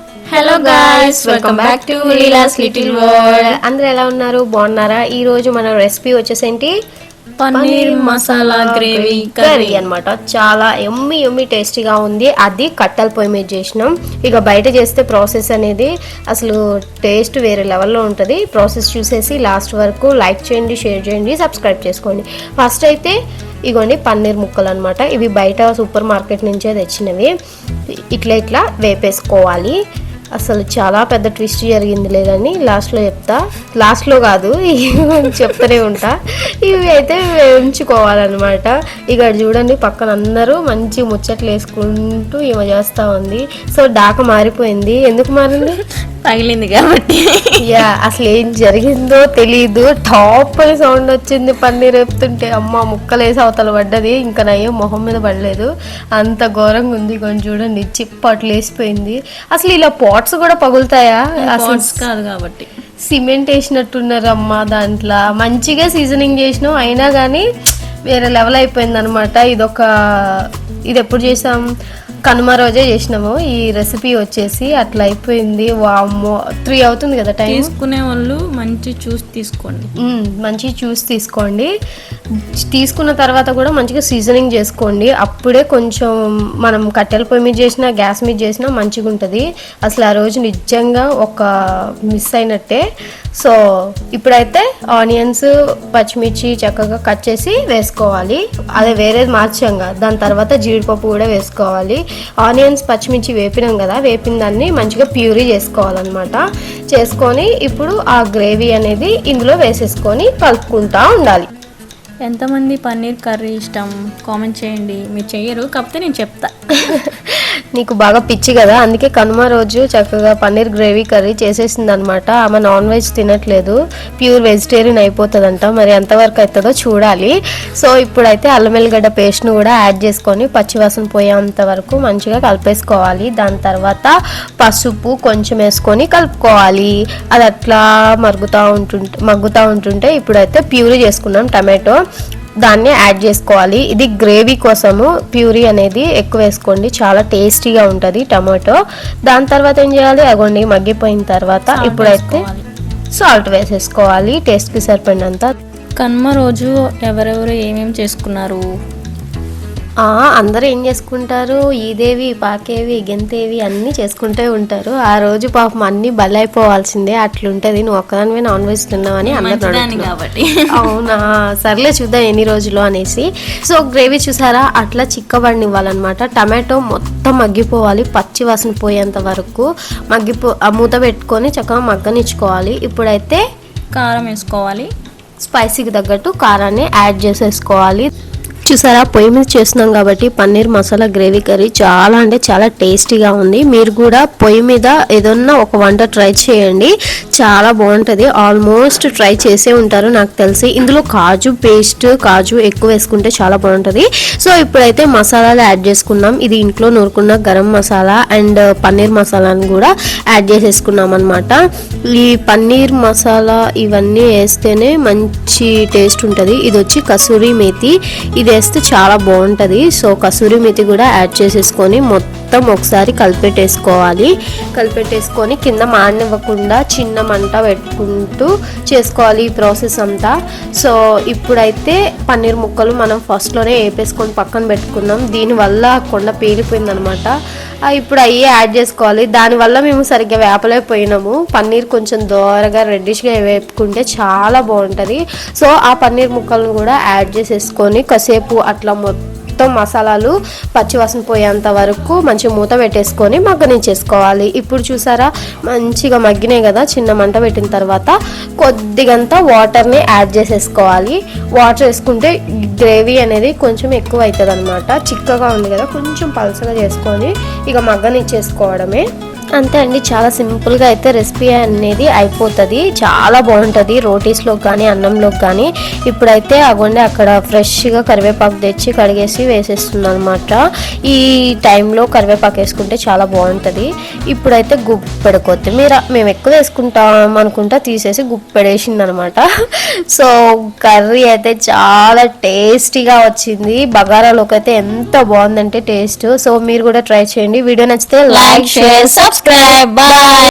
Hello guys welcome back to Leela's little world అందరూ ఎలా ఉన్నారు? బాగున్నారా? ఈ రోజు మన రెసిపీ వచ్చేసి ఏంటి పన్నీర్ మసాలా గ్రేవీ కర్రీ అన్నమాట. చాలా ఎమ్మి ఎమ్మి టేస్టీగా ఉంది. అది కట్టెల పొయ్యి మీద చేసినాం. ఇక బయట చేస్తే ప్రాసెస్ అనేది అసలు టేస్ట్ వేరే లెవెల్లో ఉంటుంది. ప్రాసెస్ చూసేసి లాస్ట్ వరకు లైక్ చేయండి షేర్ చేయండి సబ్స్క్రైబ్ చేసుకోండి. ఫస్ట్ అయితే ఇగోండి పన్నీర్ ముక్కలు అనమాట ఇవి బయట సూపర్ మార్కెట్ నుంచే తెచ్చినవి. ఇట్లా ఇట్లా వేపేసుకోవాలి. అసలు చాలా పెద్ద ట్విస్ట్ జరిగింది లేదని లాస్ట్లో చెప్తా. లాస్ట్లో కాదు చెప్తూనే ఉంటా. ఇవి అయితే వేయించుకోవాలన్నమాట. ఇక చూడండి పక్కన అందరూ మంచి ముచ్చట్లు వేసుకుంటూ ఈమె చేస్తూ ఉంది. సో డాక మారిపోయింది. ఎందుకు మారింది? పగిలింది కాబట్టి. యా అసలు ఏం జరిగిందో తెలీదు. టాప్ అని సౌండ్ వచ్చింది పన్నీర్ వేపుతుంటే అమ్మ ముక్కలేసి అవతల పడ్డది. ఇంకా నయ్యం మొహం మీద పడలేదు. అంత ఘోరంగా ఉంది కొంచెం చూడండి. చిప్ అట్లా వేసిపోయింది. అసలు ఇలా పాట్స్ కూడా పగులుతాయా? Pots కాదు కాబట్టి. సిమెంట్ వేసినట్టున్నారు అమ్మ దాంట్లో. మంచిగా సీజనింగ్ చేసినాం అయినా కానీ వేరే లెవెల్ అయిపోయింది అనమాట ఇదొక ఇది ఎప్పుడు చేసాం? కనుమ రోజే చేసినాము. ఈ రెసిపీ వచ్చేసి అట్లా అయిపోయింది. వామ్మో త్రీ అవుతుంది కదా టైం తీసుకునే వాళ్ళు మంచి చూసి తీసుకోండి. మంచి చూసి తీసుకోండి. తీసుకున్న తర్వాత కూడా మంచిగా సీజనింగ్ చేసుకోండి. అప్పుడే కొంచెం మనం కట్టెల పొయ్యి మీద చేసినా గ్యాస్ మీద చేసినా మంచిగా ఉంటుంది అసలు ఆ రోజు నిజంగా ఒక మిస్ అయినట్టే. సో ఇప్పుడైతే ఆనియన్స్ పచ్చిమిర్చి చక్కగా కట్ చేసి వేసుకోవాలి. అదే వేరేది మార్చంగా దాని తర్వాత జీడిపప్పు కూడా వేసుకోవాలి. ఆనియన్స్ పచ్చిమిర్చి వేపినాం కదా వేపిన దాన్ని మంచిగా ప్యూరీ చేసుకోవాలన్నమాట. చేసుకొని ఇప్పుడు ఆ గ్రేవీ అనేది ఇందులో వేసేసుకొని కలుపుకుంటా ఉండాలి. ఎంతమంది పన్నీర్ కర్రీ ఇష్టం? కామెంట్ చేయండి. మీరు చెయ్యరు కాకపోతే నేను చెప్తా. నీకు బాగా పిచ్చి కదా అందుకే కనుమ రోజు చక్కగా పన్నీర్ గ్రేవీ కర్రీ చేసేసింది అనమాట ఆమె నాన్ వెజ్ తినట్లేదు ప్యూర్ వెజిటేరియన్ అయిపోతుందంట. మరి ఎంతవరకు అవుతుందో చూడాలి. సో ఇప్పుడైతే అల్లం వెల్లిగడ్డ పేస్ట్ను కూడా యాడ్ చేసుకొని పచ్చివాసన పోయేంత వరకు మంచిగా కలిపేసుకోవాలి. దాని తర్వాత పసుపు కొంచెం వేసుకొని కలుపుకోవాలి. అది అట్లా మరుగుతూ ఉంటుంటే మగ్గుతూ ఉంటుంటే ఇప్పుడైతే ప్యూరీ చేసుకున్నాం టమాటో. దాన్ని యాడ్ చేసుకోవాలి. ఇది గ్రేవీ కోసము. ప్యూరీ అనేది ఎక్కువ వేసుకోండి. చాలా టేస్టీగా ఉంటుంది టమాటో. దాని తర్వాత ఏం చేయాలి? అగోండి మగ్గిపోయిన తర్వాత ఇప్పుడైతే. సాల్ట్ వేసేసుకోవాలి. టేస్ట్కి సరిపడినంత. కనుమ రోజు ఎవరెవరు ఏమేమి చేసుకున్నారు? అందరూ ఏం చేసుకుంటారు? ఈదేవి పాకేవి గెంతేవి అన్నీ చేసుకుంటే ఉంటారు. ఆ రోజు పాపం అన్నీ బలైపోవాల్సిందే. అట్లుంటది. నువ్వు ఒక్కదానివే నాన్ వెజ్ తిన్నావని అందరూ. కాబట్టి. అవునా? సర్లే చూద్దాం ఎన్ని రోజులు అనేసి. సో గ్రేవీ చూసారా? అట్లా చిక్కబడినివ్వాలన్నమాట టమాటో మొత్తం మగ్గిపోవాలి. పచ్చి వాసన పోయేంత వరకు మగ్గిపో మూత పెట్టుకొని చక్కగా మగ్గనిచ్చుకోవాలి. ఇప్పుడైతే కారం వేసుకోవాలి. స్పైసీకి తగ్గట్టు కారాన్ని యాడ్ చేసేసుకోవాలి. చూసారా? పొయ్యి మీద చేస్తున్నాం కాబట్టి పన్నీర్ మసాలా గ్రేవీ కర్రీ చాలా అంటే చాలా టేస్టీగా ఉంది. మీరు కూడా పొయ్యి మీద ఏదన్నా ఒక వంట ట్రై చేయండి. చాలా బాగుంటుంది. ఆల్మోస్ట్ ట్రై చేసే ఉంటారు నాకు తెలిసి. ఇందులో కాజు పేస్ట్ కాజు ఎక్కువ వేసుకుంటే చాలా బాగుంటుంది. సో ఇప్పుడైతే మసాలాలు యాడ్ చేసుకున్నాం. ఇది ఇంట్లో నూరుకున్న గరం మసాలా అండ్ పన్నీర్ మసాలాను కూడా యాడ్ చేసేసుకున్నాం అనమాట ఈ పన్నీర్ మసాలా ఇవన్నీ వేస్తేనే మంచి టేస్ట్ ఉంటుంది. ఇది వచ్చి కసూరి మేతి. ఇది టేస్ట్ చాలా బాగుంటుంది. సో కసూరి మెతి కూడా యాడ్ చేసేసుకొని మొత్తం మొత్తం ఒకసారి కలిపెట్టేసుకోవాలి. కలిపెట్టేసుకొని కింద మాడనివ్వకుండా చిన్న మంట పెట్టుకుంటూ చేసుకోవాలి ఈ ప్రాసెస్ అంతా. సో ఇప్పుడైతే పన్నీర్ ముక్కలు మనం ఫస్ట్లోనే వేపేసుకొని పక్కన పెట్టుకున్నాం. దీనివల్ల కొండ పేలిపోయిందనమాట. ఇప్పుడు అవి యాడ్ చేసుకోవాలి. దానివల్ల మేము సరిగ్గా వేపలేకపోయినాము. పన్నీర్ కొంచెం దోరగా రెడ్డిష్గా వేపుకుంటే చాలా బాగుంటుంది. సో ఆ పన్నీర్ ముక్కలను కూడా యాడ్ చేసేసుకొని కాసేపు అట్లా మొత్తం మొత్తం మసాలాలు పచ్చివాసన పోయేంత వరకు మంచి మూత పెట్టేసుకొని మగ్గనిచ్చేసుకోవాలి. ఇప్పుడు చూసారా మంచిగా మగ్గినాయి కదా చిన్న మంట పెట్టిన తర్వాత కొద్దిగంత వాటర్ని యాడ్ చేసేసుకోవాలి. వాటర్ వేసుకుంటే గ్రేవీ అనేది కొంచెం ఎక్కువ అవుతుంది అనమాట చిక్కగా ఉంది కదా కొంచెం పలసగా చేసుకొని ఇక మగ్గనిచ్చేసుకోవడమే. అంతే అండి చాలా సింపుల్గా అయితే రెసిపీ అనేది అయిపోతుంది. చాలా బాగుంటుంది రోటీస్లోకి కానీ అన్నంలోకి కానీ. ఇప్పుడైతే అగోండి అక్కడ ఫ్రెష్గా కరివేపాకు తెచ్చి కడిగేసి వేసేస్తుంది అనమాట ఈ టైంలో కరివేపాకు వేసుకుంటే చాలా బాగుంటుంది. ఇప్పుడైతే గుప్పెడు కొత్తిమీర మేము ఎక్కువ వేసుకుంటాం అనుకుంటా తీసేసి గుప్పెడేసింది అనమాట సో కర్రీ అయితే చాలా టేస్టీగా వచ్చింది. బగారాలోకి అయితే ఎంత బాగుందంటే టేస్ట్. సో మీరు కూడా ట్రై చేయండి. వీడియో నచ్చితే like share subscribe subscribe bye